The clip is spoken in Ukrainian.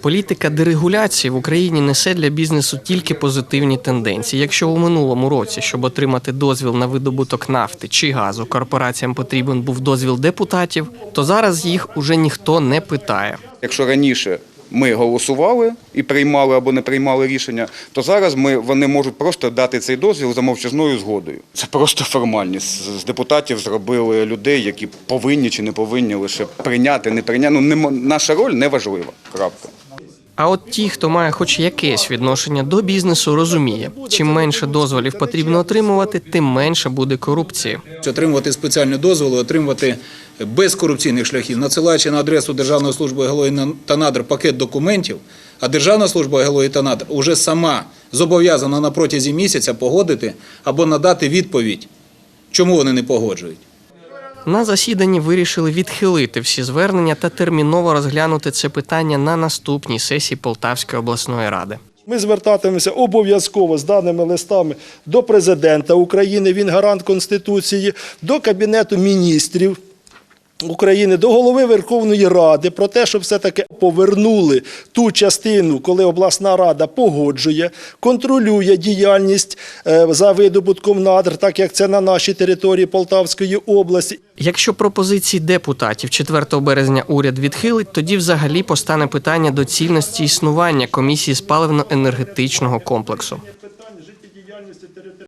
Політика дерегуляції в Україні несе для бізнесу тільки позитивні тенденції. Якщо у минулому році, щоб отримати дозвіл на видобуток нафти чи газу, корпораціям потрібен був дозвіл депутатів, то зараз їх уже ніхто не питає. Якщо раніше ми голосували і приймали або не приймали рішення, то зараз ми, вони можуть просто дати цей дозвіл за мовчазною згодою. Це просто формальність. З депутатів зробили людей, які повинні чи не повинні лише прийняти, не прийняти. Ну, не наша роль не важлива. Крапка. А от ті, хто має хоч якесь відношення до бізнесу, розуміє, чим менше дозволів потрібно отримувати, тим менше буде корупції. отримувати спеціальні дозволи, отримувати без корупційних шляхів, надсилаючи на адресу Державної служби геології та надр пакет документів, а Державна служба геології та надр уже сама зобов'язана на протязі місяця погодити або надати відповідь, чому вони не погоджують. На засіданні вирішили відхилити всі звернення та терміново розглянути це питання на наступній сесії Полтавської обласної ради. Ми звертатимемося обов'язково з даними листами до президента України, він гарант Конституції, до Кабінету міністрів. України до голови Верховної Ради про те, щоб все-таки повернули ту частину, коли обласна рада погоджує, контролює діяльність е, за видобутком надр, так як це на нашій території Полтавської області. Якщо пропозиції депутатів 4 березня уряд відхилить, тоді взагалі постане питання доцільності існування комісії з паливно-енергетичного комплексу.